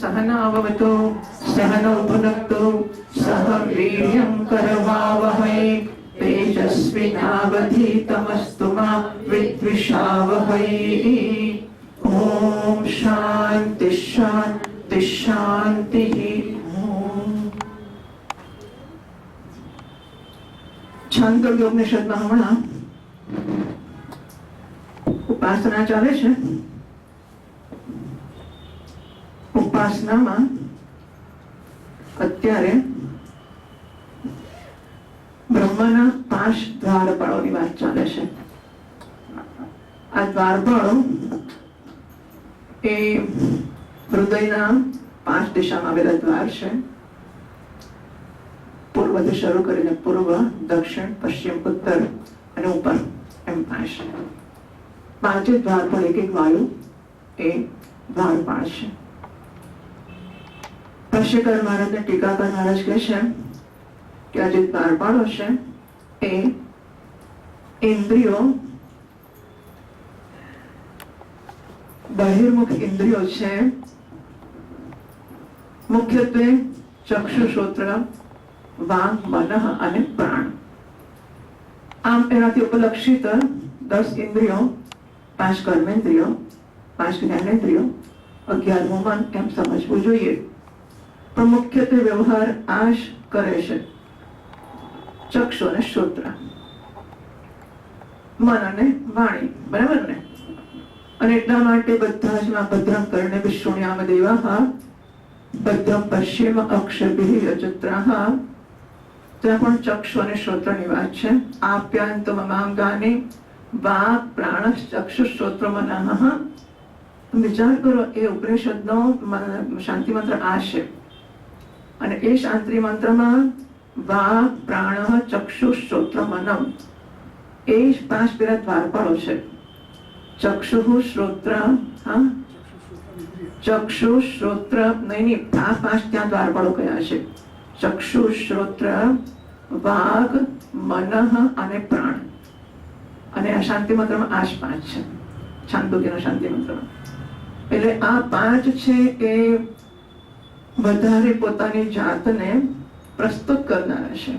सहनाववतु सहनौ भुनक्तु सह वीर्यं करवावहै तेजस्विनावधीतमस्तु मा विद्विषावहै ॐ शान्ति शान्ति शान्तिः છાંદોગ્ય ઉપનિષદમાં હમણાં ઉપાસના ચાલે છે ઉપાસનામાં અત્યારે બ્રહ્માના પાંચ દ્વારપળોની વાત ચાલે છે. આ દ્વારપાળો એ હૃદયના પાંચ દિશામાં આવેલા દ્વાર છે. પૂર્વથી શરૂ કરીને પૂર્વ, દક્ષિણ, પશ્ચિમ, ઉત્તર અને ઉપર એમ પાંચ પાંચે દ્વાર પર એક એક વાયુ એ દ્વારપાળ છે. ભાષ્યકાર મહારાજને ટીકાકાર મહારાજ કહે છે કે આ જે દ્વારપાળો છે એ ઇન્દ્રિયો, બહિર્મુખ ઇન્દ્રિયો છે. મુખ્યત્વે ચક્ષુ શ્રોત્ર વાંગ, મન અને પ્રાણ. આમ એનાથી ઉપલક્ષિત દસ ઇન્દ્રિયો, પાંચ કર્મેન્દ્રિયો, પાંચ જ્ઞાનેન્દ્રિયો અગિયારમું મન એમ સમજવું જોઈએ. પણ મુખ્યત્વે વ્યવહાર આશ કરે છે. ચક્ષુ અને શ્રોત્ર મન અને વાણી, બરાબર ને? અને એટલા માટે બધા જ માં ભદ્રમ કરણે વિષ્ણુયામ દેવાહ ભદ્રમ પશ્ચિમ અક્ષભિ યજત્રાહ ત્યાં પણ ચક્ષુ અને શ્રોત્રની વાત છે. આપ્યાંત મમાંગાને વા પ્રાણ ચક્ષુ શ્રોત્ર મનઃ વિચાર કરો, એ ઉપનિષદનો શાંતિ મંત્ર આ છે. અને એ શાંતિ મંત્રમાં વાક પ્રાણ ચક્ષુ શ્રોત્ર મનમ એ જ પાંચ પેલા દ્વારપાળો છે. ચક્ષુ શ્રોત્ર, હા? ચક્ષુ શ્રોત્ર, નહીં નહીં, આ પાંચ ત્યાં દ્વારપાળો કયા છે. ચક્ષુ શ્રોત્ર વાઘ મનઃ અને પ્રાણ. અને આ શાંતિ મંત્રમાં આ જ પાંચ છે. છાંદોગ્યના શાંતિ મંત્રમાં. એટલે આ પાંચ છે એ વધારે પોતાની જાતને પ્રસ્તુત કરનારા છે.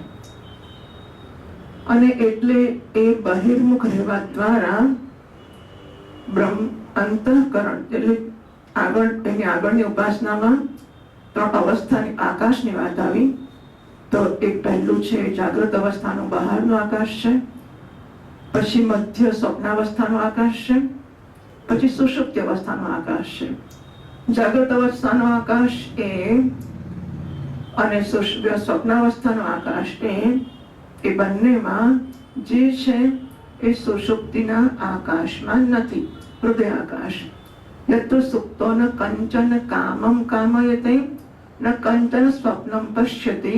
અને એટલે એ બહિર્મુખ રહેવા દ્વારા બ્રહ્મ અંતઃકરણ એટલે આગળ, એની આગળની ઉપાસનામાં ત્રણ અવસ્થાની આકાશની વાત આવી, તો એક પહેલું છે જાગૃત અવસ્થાનું બહારનું આકાશ છે, પછી મધ્ય સ્વપ્નાવસ્થાનો આકાશ છે, પછી સુષુપ્તિ અવસ્થાનો આકાશ છે. જાગૃત અવસ્થાનો આકાશ એ અને સ્વપ્નાવસ્થાનો આકાશ એ એ બંનેમાં જે છે એ સુષુપ્તિના આકાશમાં નથી હૃદય આકાશ યતો સુપ્તો ન કંચન કામમ કામયતે, ન કંચન સ્વપ્નમ પશ્યતિ.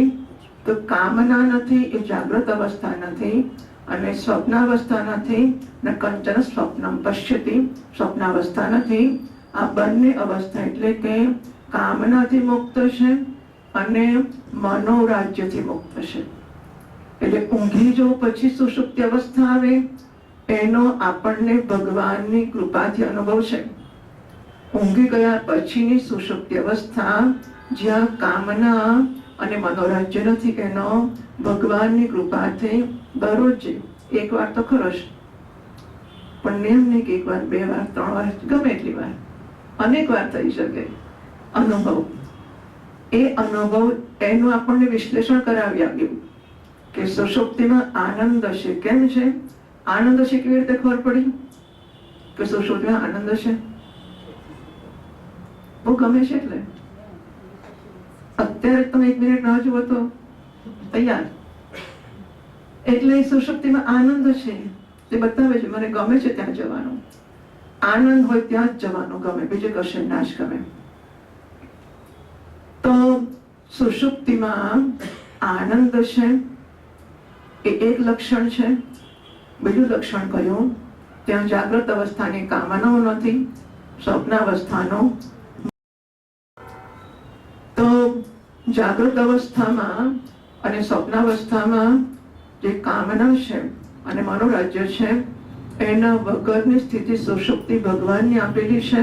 તો કામના નથી, એ જાગૃત અવસ્થા નથી, અને સ્વપ્નાવસ્થા નથી, ન કંચન સ્વપ્નમ પશ્યતિ. સ્વપ્નાવસ્થા નથી આ બંને અવસ્થા એટલે કે કામનાથી મુક્ત છે અને મનોરાજ્યથી મુક્ત છે. એટલે ઊંઘી જો પછી સુષુપ્તિ અવસ્થા આવે, એનો આપણને ભગવાનની કૃપાથી અનુભવ છે. ઊંઘી ગયા પછીની સુષુપ્તિ અવસ્થા જ્યાં કામના અને મનોરાજ્ય નથી, એનો ભગવાનની કૃપાથી દરરોજ એક વાર તો ખરો જ. પણ નિયમ નહીં કે એક વાર, બે વાર, ત્રણ વાર, ગમે એટલી વાર. અનેક વાર થઈ શકે. અનુભવ. એ અનુભવ એનું આપણને વિશ્લેષણ કરાવી આપ્યું કે સુષુપ્તિમાં આનંદ છે કેમ છે? આનંદ છે કેવી રીતે ખબર પડી? કે સુષુપ્તિમાં આનંદ છે બહુ ગમે છે એટલે. અત્યારે તમે એક મિનિટ રાહ જુઓ તો તૈયાર. એટલે સુષુપ્તિમાં આનંદ છે. તે બતાવે છે, મને ગમે છે ત્યાં જવાનું. આનંદ હોય ત્યાં જ જવાનું ગમે, બીજે કશે ના જ ગમે. તો સુષુપ્તિમાં આનંદ છે, એ એક લક્ષણ છે. બીજું લક્ષણ કયું? ત્યાં જાગૃત અવસ્થાની કામનાઓ નથી, સ્વપ્નાવસ્થાનો. તો જાગૃત અવસ્થામાં અને સ્વપ્નાવસ્થામાં જે કામના છે અને મનોરાજ્ય છે એના વગરની સ્થિતિ સુષુપ્તિ ભગવાનની આપેલી છે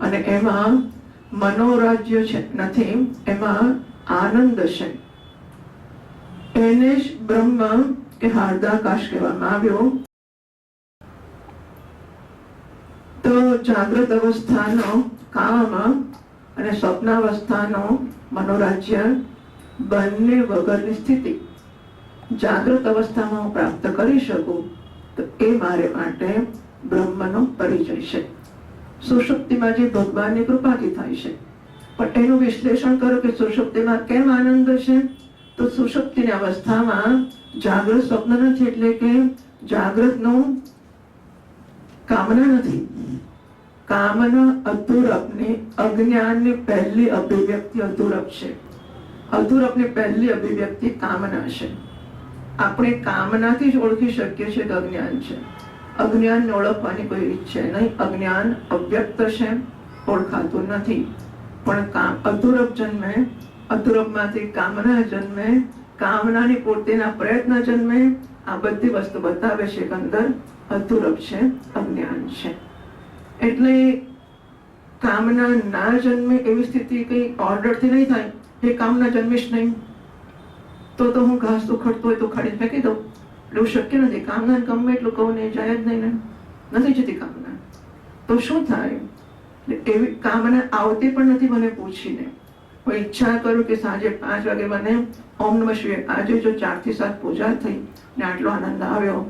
અને એમાં મનોરાજ્ય છે, નથી, એમાં આનંદ છે. એને જ બ્રહ્મ કે હાર્દાકાશ કહેવામાં આવ્યો. તો જાગૃત અવસ્થાનો કામ અને સ્વપ્નાવસ્થાનો મનોરાજ્ય બંને વગરની સ્થિતિ. જાગૃત અવસ્થામાં હું પ્રાપ્ત કરી શકું તો એ મારે માટે બ્રહ્મનો પરિચય છે. સુષુપ્તિમાં જે ભગવાનની કૃપાથી થાય છે. પણ એનું વિશ્લેષણ કરો કે સુષુપ્તિમાં કેમ આનંદ છે? તો સુષુપ્તિની અવસ્થામાં જાગૃત સ્વપ્ન નથી એટલે કે જાગૃતનું કામના નથી. કામના અધુરપની અજ્ઞાનની પહેલી અભિવ્યક્તિ અધુરપ છે. અધુરપની પહેલી અભિવ્યક્તિ કામના છે. આપણે કામનાથી જ ઓળખી શકીએ છીએ કે અજ્ઞાન છે. અજ્ઞાનને ઓળખવાની કોઈ રીત છે નહીં. અજ્ઞાન અવ્યક્ત છે, ઓળખાતું નથી. પણ કામ અધુરપ જન્મે અધુરપમાંથી કામના જન્મે, કામનાની પૂર્તિના પ્રયત્ન જન્મે, આ બધી વસ્તુ બતાવે છે કે અંદર અધુરપ છે, અજ્ઞાન છે. એટલે કામના ના જન્મે એવી સ્થિતિ કઈ ઓર્ડરથી નહીં થાય. એ કામના જન્મીશ નહીં. તો તો હું ઘાસ ઉખડતો હોય તો ખાડી ફેંકી દઉં. એવું શક્ય નથી. કામના ગમે એટલું કહું ને જાય જ નહીં ને. નથી જતી કામના. તો શું થાય? એટલે એવી કામના આવતી પણ નથી મને પૂછીને. હું ઈચ્છા કરું કે સાંજે પાંચ વાગે મને ઓમ નમઃ શિવાય આજે જો ચારથી સાત પૂજા થઈ ને આટલો આનંદ આવ્યો,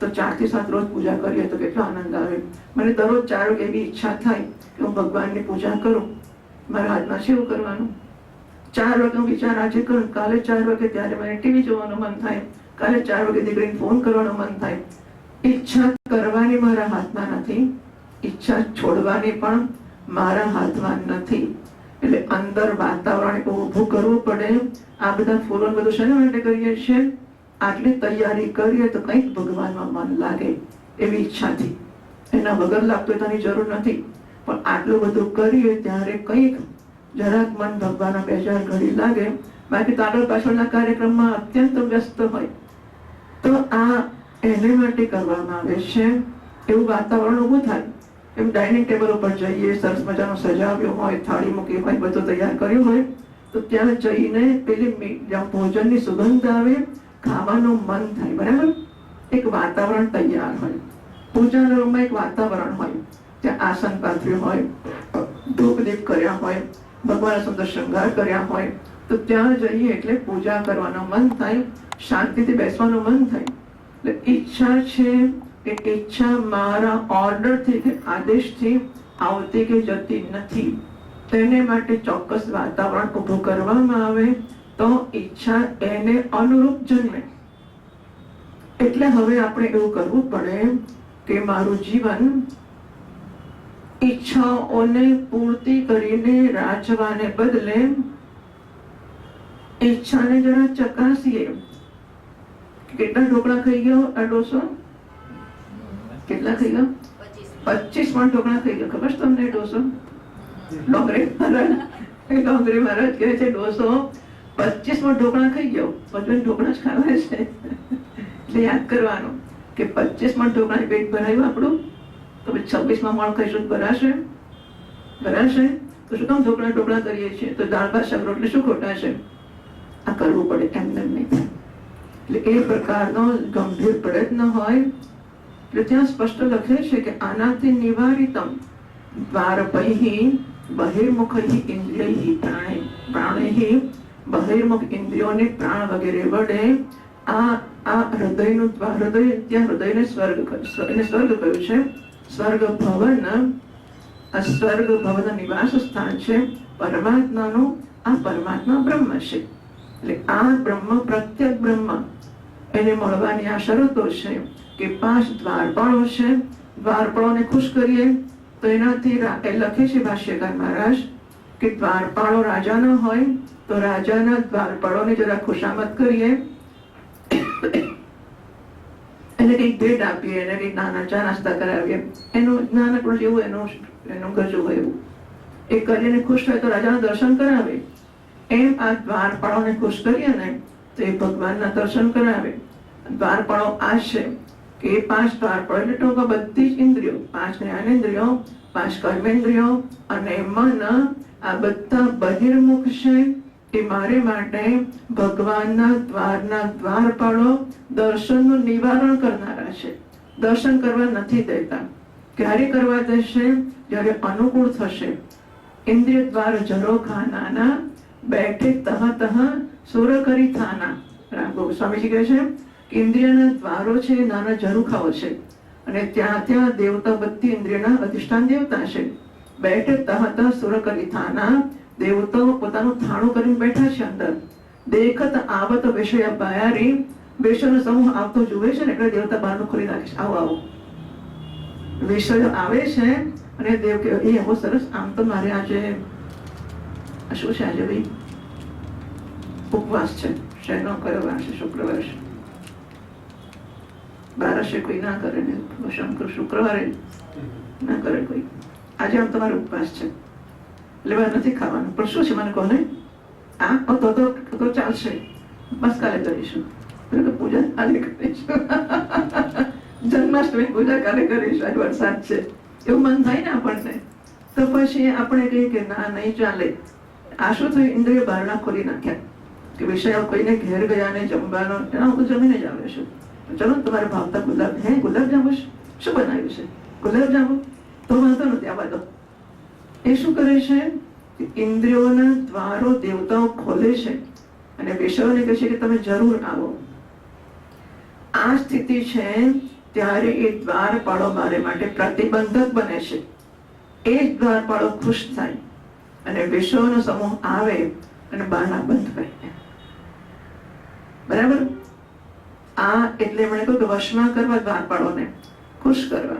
તો ચારથી સાત રોજ પૂજા કરીએ તો કેટલો આનંદ આવે. મને દરરોજ ચાર વાગે એવી ઈચ્છા થાય કે હું ભગવાનની પૂજા કરું. મારા હાથમાં છે કરવાનું? ચાર વાગે હું વિચાર આજે કરું. કાલે ચાર વાગે ત્યારે મને ટીવી જોવાનું મન થાય. કાલે ચાર વાગે દીકરીને ફોન કરવાનું મન થાય. ઈચ્છા કરવાની મારા હાથમાં નથી. ઈચ્છા છોડવાની પણ મારા હાથમાં નથી. એટલે અંદર વાતાવરણ ઊભું કરવું પડે. આ બધા ફૂલો બધું શેના માટે કરીએ છીએ? આટલી તૈયારી કરીએ તો કંઈક ભગવાનમાં મન લાગે એવી ઈચ્છાથી. એના વગર લાગતો એની જરૂર નથી. પણ આટલું બધું કરીએ ત્યારે કંઈક જરાક મન ભગવાનના બે ચાર ઘડી લાગે, બાકી તો આગળ પાછળના કાર્યક્રમમાં અત્યંત વ્યસ્ત હોય. તો આ એને માટે કરવામાં આવે છે એવું વાતાવરણ ઊભું થાય. એમ ડાઇનિંગ ટેબલ ઉપર જઈએ, સરસ મજાનો સજાવ્યો હોય, થાળી મૂકી હોય, બધું તૈયાર કર્યું હોય, તો ત્યાં જઈને પેલી ભોજનની સુગંધ આવે, ખાવાનું મન થાય, બરાબર? એક વાતાવરણ તૈયાર હોય. પૂજાના રૂમમાં એક વાતાવરણ હોય. ત્યાં આસન પાથર્યું હોય ધૂપ દીપ કર્યા હોય ભગવાનના સુંદર શૃંગાર કર્યા હોય, તો ત્યાં જઈએ એટલે પૂજા કરવાનું મન થાય, શાંતિથી બેસવાનું મન થાય. એટલે ઈચ્છા છે કે ઈચ્છા મારા ઓર્ડરથી કે આદેશથી આવતી કે જતી નથી તેને માટે ચોક્કસ વાતાવરણ ઊભું કરવામાં આવે, તો ઈચ્છા એને અનુરૂપ જન્મે. એટલે હવે આપણે એવું કરવું પડે કે મારું જીવન ઈચ્છાઓને પૂર્તિ કરીને રાજવાને બદલે ઈચ્છાને જરા ચકાસીએ. કેટલા ઢોકળા ખાઈ ગયો? આ ડોસો? કેટલા ખાઈ ગયો? પચીસ પણ ઢોકળા ખાઈ ગયો. ખબર છે તમને ઢોસો ડોસો? ડોંગરી મહારાજ. ડોંગરે મહારાજ કહે છે, ડોસો, પચીસમાં ઢોકળા ખાઈ ગયો. પછી ઢોકળા જ ખાવા છે. એટલે યાદ કરવાનું કે પચીસમાં ઢોકળા પેટ ભરાયું આપણું? તો પછી છવ્વીસમાં મણ ખાઈશું ભરાશે ભરાશે તો શું કામ ઢોકળા ઢોકળા કરીએ છીએ? તો દાળ ભાત શાક રોટલી શું ખોટા છે આ કરવું પડે એમ નહીં એટલે એ પ્રકારનો ગંભીર પ્રયત્ન હોય. એટલે ત્યાં સ્પષ્ટ લખે છે કે આનાથી નિવારિતમ દ્વારપૈહી બહિર્મુખૈ ઇન્દ્રિય પ્રાણે, પ્રાણૈ બહિર્મુખ ઇન્દ્રિયોને પ્રાણ વગેરે વડે આ આ હૃદયનું, હૃદય, ત્યાં હૃદયને સ્વર્ગ એને સ્વર્ગ કહ્યું છે. સ્વર્ગ ભવન આ સ્વર્ગ ભવન નિવાસ સ્થાન છે પરમાત્માનું આ પરમાત્મા બ્રહ્મ છે એટલે આ બ્રહ્મ પ્રત્યેક બ્રહ્મ એને મળવાની આ શરતો છે કે પાંચ દ્વારપાળો છે દ્વારપાળોને ખુશ કરીએ તો એનાથી એ લખે છે ભાષ્યકાર મહારાજ કે દ્વારપાળો રાજાનો હોય તો રાજાના દ્વારપાળોને જરા ખુશામત કરીએ એને કંઈક ભેટ આપીએ, એને કંઈક નાના ચા નાસ્તા કરાવીએ. એનું નાનકડું જેવું એનું એનું ગજું એવું. એ કરીને ખુશ થાય તો રાજાના દર્શન કરાવે. એમ આ દ્વારપાળોને ખુશ કરીએ ને તો એ ભગવાનના દર્શન કરાવે. દ્વારપાળો આ છે કે પાંચ દ્વારપાળો, એટલે ટૂંકા બધી જ ઇન્દ્રિયો પાંચ જ્ઞાનેન્દ્રિયો પાંચ કર્મેન્દ્રિયો અને મન, આ બધા બહિર્મુખ છે. એ મારે માટે ભગવાનના દ્વારના દ્વારપાળો દર્શનનું નિવારણ કરનારા છે. દર્શન કરવા નથી દેતા. ક્યારે કરવા દેશે? જ્યારે અનુકૂળ થશે. ઇન્દ્રિય દ્વાર જરો ખાનાના, બેઠે તહ તહ સુર કરી થાના. રાઘવ સ્વામીજી કહે છે કે ઇન્દ્રિયના દ્વારો છે, નાના ઝરૂખાઓ છે. અને ત્યાં ત્યાં દેવતા બધી ઇન્દ્રિયના અધિષ્ઠાન દેવતા છે. બેઠે તહ તહ સુર કરી થાના દેવતાઓ પોતાનું થાણું કરીને બેઠા છે અંદર. દેખત આવત વિષય બાયારી. વિષયનો સમૂહ આવતો જુએ છે ને, એટલે દેવતા બહારનું ખોલી નાખે છે. આવો આવો. વિષયો આવે છે અને દેવ કે એ એવો સરસ. આમ તો મારે આજે શું છે આજે ભાઈ? ઉપવાસ છે. શેનો કયો વાર છે શુક્રવાર. છે બારસે કોઈ ના કરે ને શંકર શુક્રવારે ના કરે કોઈ. આજે આમ તમારો ઉપવાસ છે. મારે નથી ખાવાનું. પણ શું છે મને કહો ને આ ઓ તો તો ચાલશે. બસ કાલે કરીશું. પૂજા કાલે કરીશું. જન્માષ્ટમી પૂજા કાલે કરીશું. આજ વરસાદ છે. એવું મન થાય ને આપણને. તો પછી આપણે કહીએ કે ના, નહીં ચાલે. આ શું થયું? ઇન્દ્રિય બારણા ખોલી નાખ્યા. કે વિષયો કોઈને ઘેર ગયા ને જમવાનો, એના હું તો જમીને જ આવે છું. ચલો તમારે ભાવતા ગુલાબ હે ગુલાબ જાંબુ શું બનાવ્યું છે? ગુલાબ જાંબુ તો વાંધો નથી, આ બધો એ શું કરે છે? ઇન્દ્રિયોના દ્વારો દેવતાઓ ખોલે છે. અને વિષયોને કહે છે કે તમે જરૂર આવો. આ સ્થિતિ છે ત્યારે એ દ્વારપાળો મારે માટે પ્રતિબંધક બને છે. એ જ દ્વારપાળો ખુશ થાય અને વિષયોનો સમૂહ આવે અને બારણા બંધ કરી. બરાબર? આ એટલે એમણે કહ્યું કે વશમાં કરવા દ્વારપાળોને, ખુશ કરવા.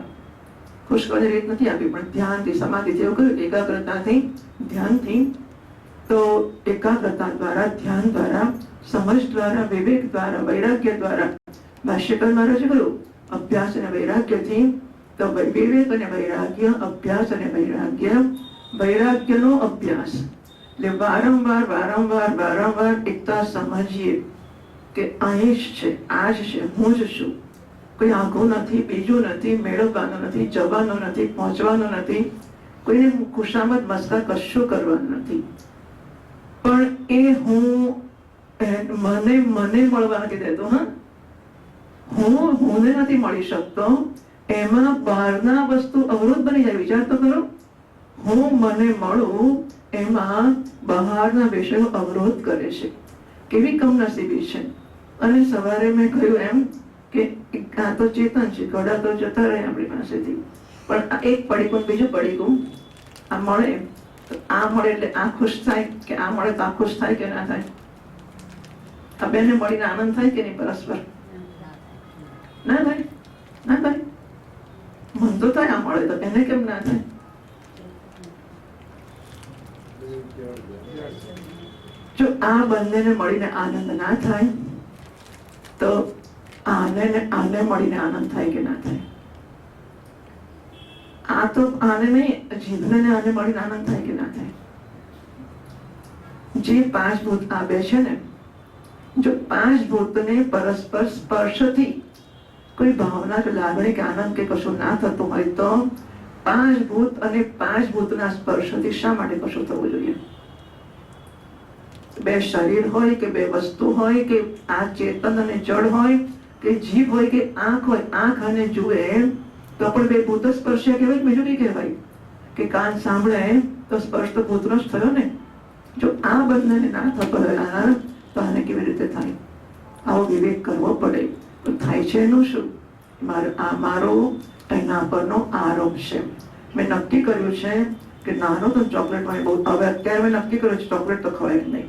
કરવાની રીત નથી આપી પણ ધ્યાનથી સમાધિથી એવું કહ્યું એકાગ્રતાથી ધ્યાનથી તો એકાગ્રતા દ્વારા, ધ્યાન દ્વારા, સમજ દ્વારા, વિવેક દ્વારા, વૈરાગ્ય દ્વારા ભાષ્યકાર મહારાજે કહ્યું, અભ્યાસ અને વૈરાગ્યથી તો વિવેક અને વૈરાગ્ય, અભ્યાસ અને વૈરાગ્ય, વૈરાગ્યનો અભ્યાસ. એટલે વારંવાર વારંવાર વારંવાર એકતા સમજીએ કે અહીં જ છે, આ જ છે, હું જ છું. કોઈ આઘું નથી, બીજું નથી, મેળવવાનું નથી, જવાનું નથી, પહોંચવાનું નથી. કોઈને ખુશામત મસ્કા કશું કરવાનું નથી. પણ એ હું મને મને મળવા નથી દેતો, હા. હું હુંને નથી મળી શકતો. એમાં બહારના વસ્તુ અવરોધ બની જાય, વિચાર તો કરો. હું મને મળું, એમાં બહારના વિષયો અવરોધ કરે છે. કેવી કમનસીબી છે. અને સવારે મેં કહ્યું એમ કે આ તો ચેતન છે ઘોડા તો જતા રહે આપણી પાસેથી. પણ એક પડીકું ને બીજું પડીકું આ મળે તો આ મળે એટલે આ ખુશ થાય કે આ મળે તો આ ખુશ થાય કે ના થાય? આ બેને મળીને આનંદ થાય કે નહીં પરસ્પર? ના થાય. ના થાય. મન તો થાય આ મળે તો એને કેમ ના થાય? જો આ બંનેને મળીને આનંદ ના થાય, તો આને આને મળીને આનંદ થાય કે ના થાય આ તો આને નહીં જીભને આને મળીને આનંદ થાય કે ના થાય જે પાંચ ભૂત આ બે છે ને જો પાંચ ભૂતને પરસ્પર સ્પર્શથી કોઈ ભાવના કે લાગણી કે આનંદ કે કશું ના થતું હોય તો પાંચ ભૂત અને પાંચ ભૂતના સ્પર્શથી શા માટે કશું થવું જોઈએ બે શરીર હોય કે બે વસ્તુ હોય કે આ ચેતન અને જળ હોય કે જીભ હોય કે આંખ હોય, આંખ અને જુએ, તો પણ બે ભૂત સ્પર્શ્ય કહેવાય બીજું કઈ કહેવાય. કે કાન સાંભળે, તો સ્પર્શ તો ભૂતનો જ થયો ને. જો આ બંનેને ના થતો તો આને કેવી રીતે થાય? આવો વિવેક કરવો પડે. તો થાય છે એનું શું? મારો, આ મારો એના પરનો આરોપ છે. મેં નક્કી કર્યું છે કે નાનો તો ચોકલેટ મને બહુ, હવે અત્યારે મેં નક્કી કર્યું છે ચોકલેટ તો ખવાય જ નહીં.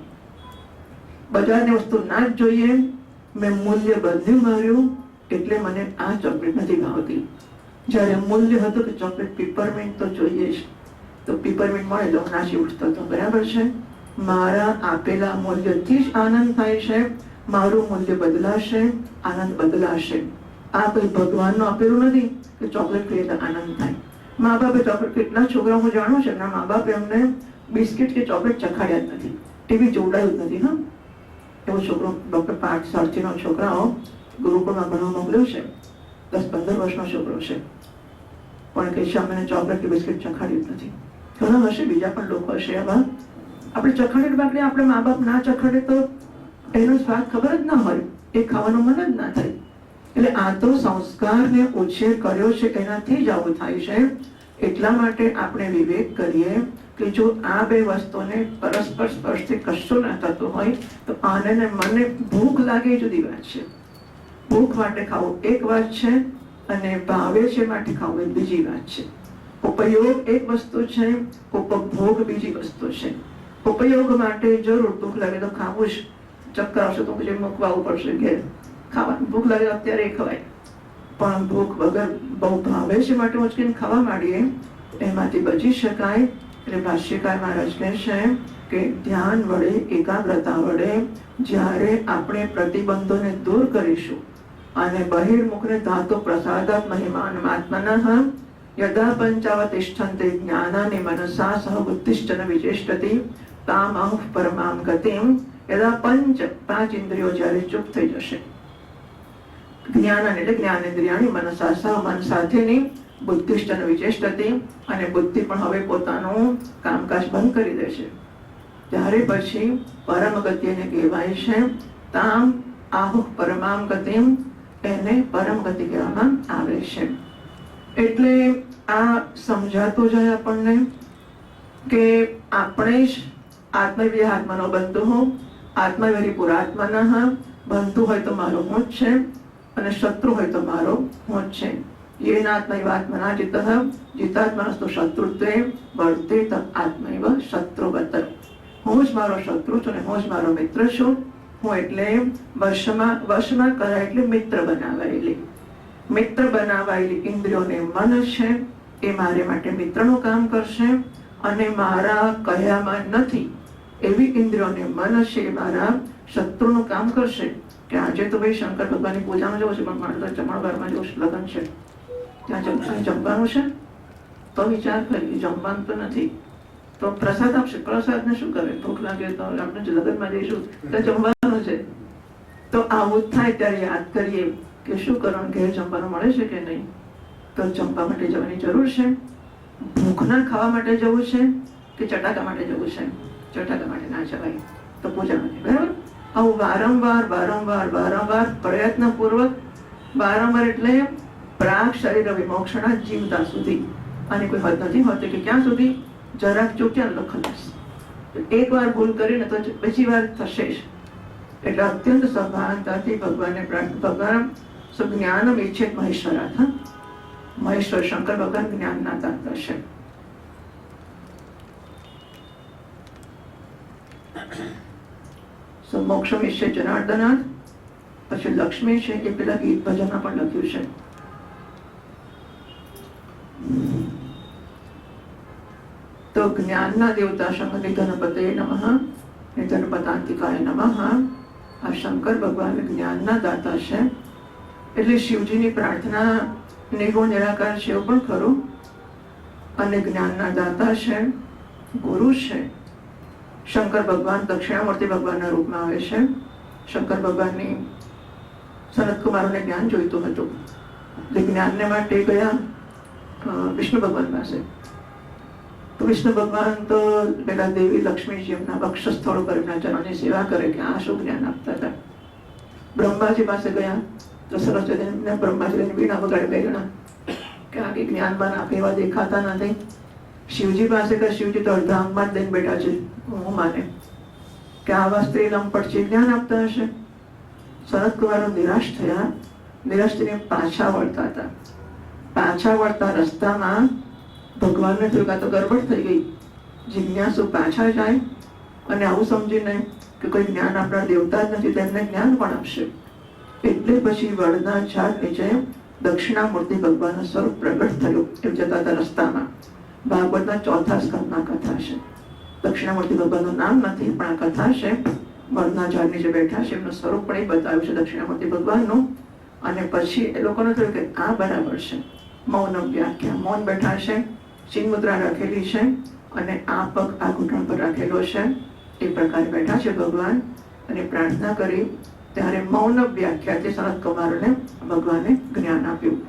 બજારની વસ્તુ ના જ જોઈએ. મેં મૂલ્ય બદલ્યું માર્યું એટલે મને આ ચોકલેટ નથી ભાવતી. જ્યારે મૂલ્ય હતું કે ચોકલેટ પીપરમિન્ટ તો જોઈએ જ. તો પીપરમિન્ટ મળે તો નાસી ઉઠતો હતો. બરાબર છે? મારા આપેલા મૂલ્યથી જ આનંદ થાય છે. મારું મૂલ્ય બદલાશે, આનંદ બદલાશે. આ કોઈ ભગવાનનું આપેલું નથી કે ચોકલેટ ખાઈએ તો આનંદ થાય. મા બાપે ચોકલેટ કેટલા છોકરા હું જાણું છું એમના મા બાપે અમને બિસ્કિટ કે ચોકલેટ ચખાડ્યા જ નથી. ટીવી જોડાયું નથી, હા. એવો છોકરો, ડોક્ટર પાર્થ સારથીનો છોકરાઓ ગુરુકુળમાં ભણવા મોકલ્યો છે. દસ પંદર વર્ષનો છોકરો છે. પણ કે છે અમને ચોકલેટ કે બિસ્કિટ ચખાડ્યું નથી. ઘણા હશે બીજા પણ લોકો હશે આવા આપણે ચખાડે બાકી આપણે મા બાપ ના ચખાડે તો એનો સ્વાદ ખબર જ ના હોય. એ ખાવાનું મન જ ના થાય. એટલે આ તો સંસ્કારને ઉછેર કર્યો છે, એનાથી જ આવું થાય છે. એટલા માટે આપણે વિવેક કરીએ કે જો આ બે વસ્તુને પરસ્પર સ્પર્શથી કશું ના થતું હોય, તો આને મને ભૂખ લાગે જુદી વાત છે. ભૂખ માટે ખાવું એક વાત છે અને ભાવે છે માટે ખાવું એ બીજી વાત છે. ઉપયોગ એક વસ્તુ છે, ઉપભોગ બીજી વસ્તુ છે. ઉપયોગ માટે જરૂર ભૂખ લાગે તો ખાવું જ. ચક્કર આવશે તો પછી મૂકવાવું પડશે ઘેર. ખાવાનું ભૂખ લાગે અત્યારે ખવાય. પણ ભૂખ વગર બહુ ભાવે છે. માટે ઉચકીને ખાવા માંડીએ, એમાંથી બચી શકાય એટલે ભાષ્યકાર મહારાજ કહે છે કે ધ્યાન વડે, એકાગ્રતા વડે જ્યારે આપણે પ્રતિબંધોને દૂર કરીશું અને બહિર્મુખને ધાતુ પ્રસાદાત મહિમાન આત્મનઃ યદા પંચાવતિષ્ઠન્તે જ્ઞાનાને મનસા સહ ઉત્તિષ્ઠન વિચેષ્ટતિ તામ અહ પરમામ ગતિમ યદા પંચ પાંચ ઇન્દ્રિયો જ્યારે ચૂપ થઈ જશે. જ્ઞાન એટલે જ્ઞાનેન્દ્રિયાની મનસા સહ મન સાથેની બુદ્ધિષ્ઠન હતી અને બુદ્ધિ પણ હવે પોતાનું કામકાજ બંધ કરી દે છે. ત્યારે પછી પરમ ગતિને કહેવાય છે તામ આહુ પરમામ ગતિ એને પરમ ગતિ કહેવામાં આવે છે. એટલે આ સમજાતું જાય આપણને કે આપણે જ આત્મવિહ આત્માનો બંધુ હું આત્મવ્યરી પુરાત્માના બનતું હોય તો મારો હું જ છે. અને શત્રુ હોય તો મારો હું જ છે येनात्मैव आत्मना जितः जितात्मनस्तु શત્રુત્વે વર્તેત આત્મૈવ શત્રુવત હું જ મારો શત્રુ છું અને હું જ મારો મિત્ર છું હું એટલે વશમાં વશમાં કરાય એટલે મિત્ર બનાવાયેલી મિત્ર બનાવાયેલી ઇન્દ્રિયોને મન છે એ મારે માટે મિત્રનું કામ કરશે અને મારા કહ્યામાં નથી એવી ઇન્દ્રિયોને મન છે એ મારા શત્રુનું કામ કરશે કે આજે તો ભાઈ શંકર ભગવાનની પૂજામાં જવું છે, પણ મારે તો જવું છે, લગ્ન છે. ત્યાં જમવાનું છે? તો વિચાર કરીએ જમવાનું તો નથી. તો પ્રસાદ આપશે. પ્રસાદને શું કરે? ભૂખ લાગે તો આપણે લગ્નમાં જઈશું. તો જમવાનું છે. તો આવું થાય ત્યારે યાદ કરીએ કે શું કરવાનું, ઘેર જમવાનું મળે છે કે નહીં? તો જમવા માટે જવાની જરૂર છે. ભૂખના ખાવા માટે જવું છે કે ચટાકા માટે જવું છે? ચટાકા માટે ના જવાય. તો પૂજા માટે, બરાબર? આવું વારંવાર વારંવાર વારંવાર પ્રયત્નપૂર્વક, વારંવાર એટલે પ્રાગ શરીર વિમોક્ષણા જીવતા સુધી. આની કોઈ હદ નથી હોતી કે ક્યાં સુધી? જરાક ચૂક્યા તો ખલાસ એક વાર ભૂલ કરીને તો બીજી વાર થશે જ. એટલે અત્યંત સભાનતાથી ભગવાનને ભગવાન સુજ્ઞાન વિચ્છેદ મહેશ્વરાથ હતા મહેશ્વર શંકર ભગવાન જ્ઞાનના દાતા છે. સો મોક્ષમ છે જનાર્દનાથ પછી લક્ષ્મી છે એ પેલા ગીત ભજનમાં પણ લખ્યું છે. તો જ્ઞાનના દેવતા શંકર ગણપતે નમઃ ગણપતાંતિકાય નમઃ. આ શંકર ભગવાન જ્ઞાનના દાતા છે. એટલે શિવજીની પ્રાર્થના નિર્ગુણ નિરાકાર છે એવું પણ ખરું. અને જ્ઞાનના દાતા છે, ગુરુ છે. શંકર ભગવાન દક્ષિણામૂર્તિ ભગવાનના રૂપમાં આવે છે. શંકર ભગવાનની સનત કુમારોને જ્ઞાન જોઈતું હતું. એટલે જ્ઞાનને માટે ગયા વિષ્ણુ ભગવાન પાસે. તો વિષ્ણુ ભગવાન તો પેલા દેવી લક્ષ્મીજી એમના વક્ષસ્થળ પર એમના ચરણની સેવા કરે કે આ શું જ્ઞાન આપતા હતા. બ્રહ્માજી પાસે ગયા, તો સરસ્વતી બ્રહ્માજીને વીણા વગાડી બે જણા કે આ કે જ્ઞાનવાન આપે એવા દેખાતા નથી. શિવજી પાસે કે શિવજી તો અડધા અંગમાં જ દઈને બેઠા છે. હું માને કે આવા સ્ત્રી લંપટ છે જ્ઞાન આપતા હશે? શરદ કુમારો નિરાશ થયા. નિરાશ થઈને પાછા વળતા હતા. પાછા વળતા રસ્તામાં ભગવાનને કાં તો ગરબડ થઈ ગઈ. જિજ્ઞાસુ પાછા જાય અને આવું સમજીને કે કોઈ જ્ઞાન આપણા દેવતા જ નથી, તેમને જ્ઞાન પણ આપશે. એટલે પછી વડના ઝાડ નીચે દક્ષિણામૂર્તિ ભગવાનનું સ્વરૂપ પ્રગટ થયું. એમ જતા હતા રસ્તામાં. ભાગવતના ચોથા સ્કંદમાં કથા છે. દક્ષિણામૂર્તિ ભગવાનનું નામ નથી, પણ આ કથા છે. વડના ઝાડ નીચે બેઠા છે, એમનું સ્વરૂપ પણ એ બતાવ્યું છે દક્ષિણામૂર્તિ ભગવાનનું. અને પછી એ લોકોને થયું કે આ બરાબર છે. મૌન વ્યાખ્યા. મૌન બેઠા છે ચીન મુદ્રા રાખેલી છે અને આ પગ આ ઘૂંટણ પર રાખેલો છે. એ પ્રકારે બેઠા છે ભગવાન અને પ્રાર્થના કરી. ત્યારે મૌન વ્યાખ્યાથી સનત કુમારને ભગવાને જ્ઞાન આપ્યું.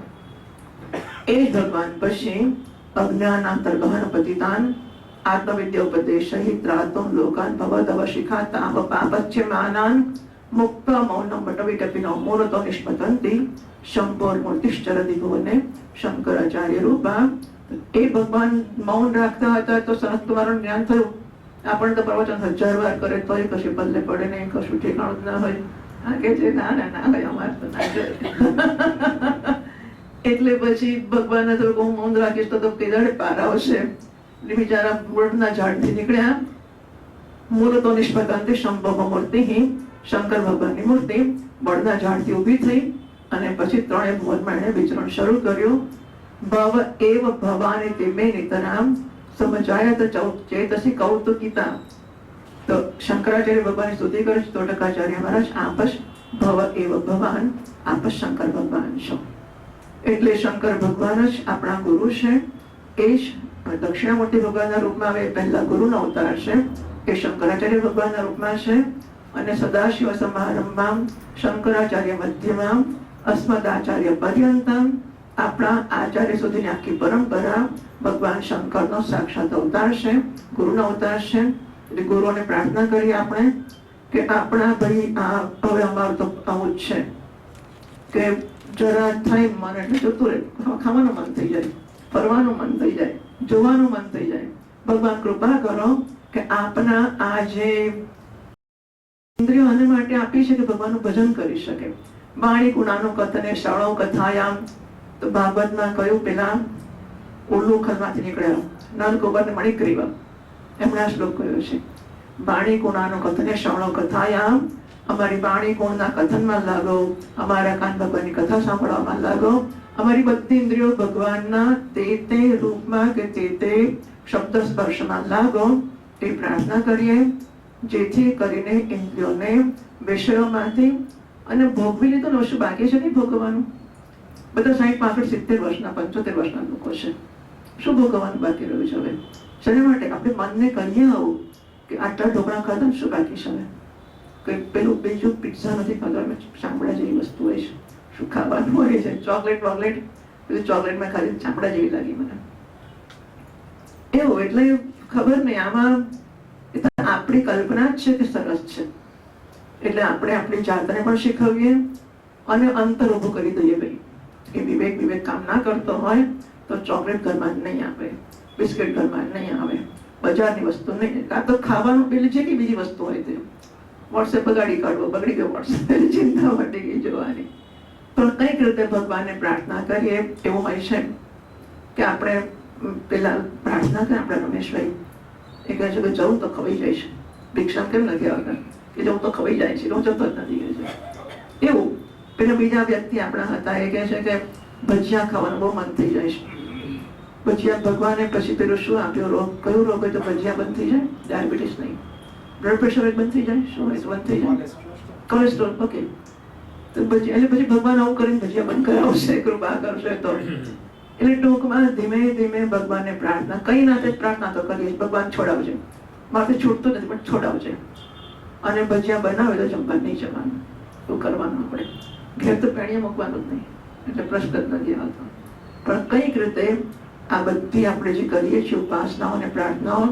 એ જ ભગવાન પછી અજ્ઞાનાંતર્ગહન પતિતાન આત્મવિદ્યા ઉપદેશહી ત્રાતોન લોકાન ભવતવ શિખાતા વપાપચ્છમાનાન મુક્ત મૌનમ વટવિટપિનો મૂર્તો નિષ્પતંતિ શંપોર મૂર્તિશ્ચરતિ ભુવને શંકરાચાર્ય રૂપા એ ભગવાન મૌન રાખતા હતા તો સનત કુમારનું જ્ઞાન થયું આપણને તો પ્રવચન હજાર વાર કરે તોય કશું બદલે પડે નહીં કશું ઠેકાણું ના હોય આ કે છે ના ના ના હોય અમારે તો ના એટલે પછી ભગવાનને થોડુંક હું મૌન રાખીશ તો તો કેદાડે પાર આવશે. એટલે બિચારા વડના ઝાડથી નીકળ્યા. મૂળ તો નિષ્પતાંતે શંભવ મૂર્તિ શંકર ભગવાનની મૂર્તિ વડના ઝાડથી ઊભી થઈ અને પછી ત્રણે ભુવનમાં એણે વિચરણ શરૂ કર્યું. ભવ એવ ભવાની તેમે નિતરામ. સમજાય તો ચેતસી કૌતુકિતા. તો શંકરાચાર્ય ભગવાનની સ્તુતિ કરે છે. તો ટકાચાર્ય મહારાજ આપસ ભવ એવ ભવાન આપસ શંકર ભગવાન છો. એટલે શંકર ભગવાન જ આપણા ગુરુ છે. એ જ દક્ષિણામૂર્તિ ભગવાનના રૂપમાં આવે પહેલા ગુરુનો અવતાર છે. એ શંકરાચાર્ય ભગવાનના રૂપમાં છે. અને સદાશિવ સમારંભમાં, શંકરાચાર્ય મધ્યમાં, અસ્મદાચાર્ય પર્યંતમ, આપણા આચાર્ય સુધીની આખી પરંપરા ભગવાન શંકરનો સાક્ષાત અવતાર છે, ગુરુનો અવતાર છે. એટલે ગુરુઓને પ્રાર્થના કરીએ આપણે કે આપણા ભાઈ આ, હવે અમારું તો આવું છે. કે જરા થાય મન એટલે જતું રહે. ખાવાનું મન થઈ જાય, ફરવાનું મન થઈ જાય, જોવાનું મન થઈ જાય. ભગવાન કૃપા કરો કે આપના આ જે ઇન્દ્રિયો આને માટે આપી છે કે ભગવાનનું ભજન કરી શકે. વાણી ગુણાનું કથને શાળો કથાયામ. તો બાબતમાં કયું પેલા? ઉલ્લુખલમાંથી નીકળ્યા. નલગોબર ને રીવા એમણે આ શ્લોક કહ્યો છે? વાણી ગુણાનું કથને શાળો કથાયામ. અમારી વાણી કોણના કથનમાં લાગો, અમારા કાન ભગવાનની કથા સાંભળવામાં લાગો. અમારી બધી ઇન્દ્રિયો ભગવાનના તે તે રૂપમાં કે તે તે શબ્દ સ્પર્શમાં લાગો. એ પ્રાર્થના કરીએ, જેથી કરીને ઇન્દ્રિયોને વિષયોમાંથી અને ભોગવી લીધું વસ્તુ બાકી છે નહીં ભોગવવાનું? બધા સાહીઠ પાસઠ, સિત્તેર વર્ષના, પંચોતેર વર્ષના લોકો છે. શું ભોગવવાનું બાકી રહ્યું છે હવે? શેના માટે? આપણે મનને કરીએ આવું કે આટલા ઢોકળા ખાધા શું બાકી છે હવે? કે પેલું બીજું પિઝા નથી ખાતા અમે ચામડા જેવી વસ્તુ હોય છે. શું ખાવાનું હોય છે? ચોકલેટ વોકલેટ પેલું ચોકલેટમાં ખાલી ચામડા જેવી લાગી મને. એવું, એટલે ખબર નહીં, આમાં આપણી કલ્પના જ છે કે સરસ છે. એટલે આપણે આપણી જાતને પણ શીખવીએ અને અંતર ઊભું કરી દઈએ ભાઈ. કે વિવેક વિવેક કામ ના કરતો હોય તો ચોકલેટ ઘરમાં નહીં આવે બિસ્કિટ ઘરમાં નહીં આવે, બજારની વસ્તુ નહીં. કાં તો ખાવાનું પેલી છે કે બીજી વસ્તુ હોય તે. વોટ્સએપ બગાડી કાઢવો, બગડી ગયો વોટ્સએપ ચિંતા મટી ગઈ જોવાની. પણ કંઈક રીતે ભગવાનને પ્રાર્થના કરીએ, એવું હોય છે કે આપણે પેલા પ્રાર્થના કરે, આપણે રમેશભાઈ. એ કહે છે કે જવું તો ખવાઈ જાય છે. ભિક્ષા કેમ નથી આવતા? કે જવું તો ખવાઈ જાય છે. હું જતો જ નથી કહે છે. એવું. પેલા બીજા વ્યક્તિ આપણા હતા, એ કહે છે કે ભજીયા ખાવાનું બહુ મન થઈ જાય છે. ભજીયા ભગવાને પછી પેલું શું આપ્યો રોગ? કયો રોગ હોય તો ભજીયા બંધ થઈ જાય? ડાયાબિટીસ નહીં. બ્લડ પ્રેશર બંધ થઈ જાય? શું હોય? બંધ થઈ જાય? કોલેસ્ટ્રોલ ઓકે તો પછી એટલે પછી ભગવાન આવું કરીને ભજીયા બંધ કરાવશે, કૃપા કરશે તો. એટલે ટૂંકમાં ધીમે ધીમે ભગવાનને પ્રાર્થના, કઈ જ પ્રાર્થના તો કરીએ ભગવાન છોડાવજે. મારે છૂટતું નથી, પણ છોડાવજે. અને ભજીયા બનાવે તો જમવા નહીં જવાનું. તો કરવાનું આપણે? ઘેર તો પેણીએ મૂકવાનું જ નહીં. એટલે પ્રશ્ન જ નથી આવતો. પણ કંઈક રીતે આ બધી આપણે જે કરીએ છીએ, ઉપાસનાઓ અને પ્રાર્થનાઓ,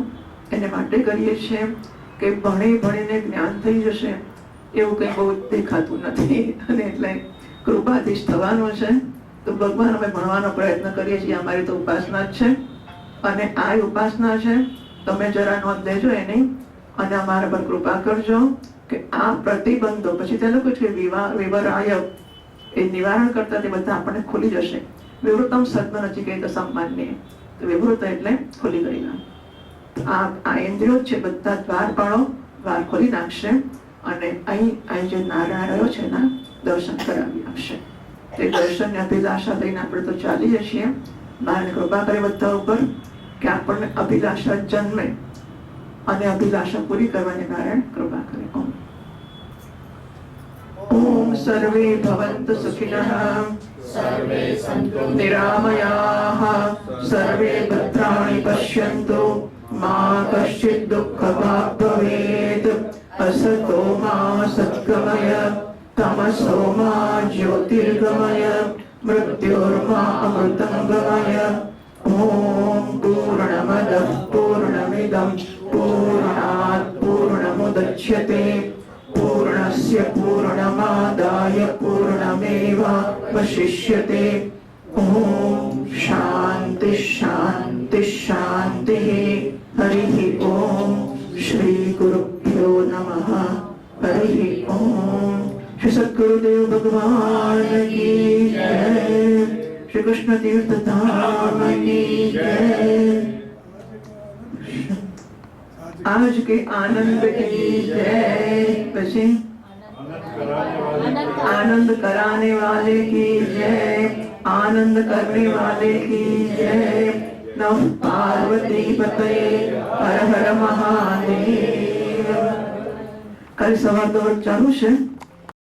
એને માટે કરીએ છીએ. કે ભણી ભણીને જ્ઞાન થઈ જશે, એવું કંઈ બહુ દેખાતું નથી. અને એટલે કૃપાધીશ થવાનું છે. તો ભગવાન અમે ભણવાનો પ્રયત્ન કરીએ છીએ. અમારી તો ઉપાસના જ છે. અને આ ઉપાસના છે, તમે જરા નોંધ લેજો એની. અને અમારા પર કૃપા કરજો કે આ પ્રતિબંધો, પછી તે લોકો છે વિવા, વિવરાય, એ નિવારણ કરતા તે બધા આપણને ખુલી જશે. વિવૃતમ સદ્મ નચિકેત સમ્માન્ય તો વિવૃત એટલે ખુલી ગયેલા. આ આ ઇન્દ્રિયો જ છે બધા દ્વારપાળો દ્વાર ખોલી નાખશે અને અહીં અહીં જે નારાયણ રહ્યો છે એના દર્શન કરાવી આપશે તે દર્શનની અભિલાષા લઈને આપણે તો ચાલીએ છીએ નારાયણ કૃપા કરે બધા ઉપર કે આપણને અભિલાષા જન્મે અને અભિલાષા પૂરી કરવાની નારાયણ કૃપા કરે ઓમ ઓમ સર્વે ભવન્તુ સુખિનઃ सर्वे सन्तु निरामयाः सर्वे भद्राणि पश्यन्तु मा कश्चित् दुःखभाग् भवेत् असतो मा सद्गमय तमसो मा ज्योतिर्गमय मृत्योर्मा अमृतं गमय ॐ पूर्णमदः पूर्णमिदं पूर्णमिदं पूर्णात् पूर्णमुदच्यते पूर्णस्य पूर्णमादाय पूर्णमेवावशिष्यते ॐ शान्ति शान्ति शान्तिः हरिः ॐ श्री सद्गुरुदेव भगवान की जय श्री कृष्ण तीर्थ धाम की जय आज के आनंद की जय बचे आनंद कराने वाले की जय आनंद करने वाले की जय नम पार्वती पते हर हर महादेव કાલે સવાર દોડ ચાલુ છે.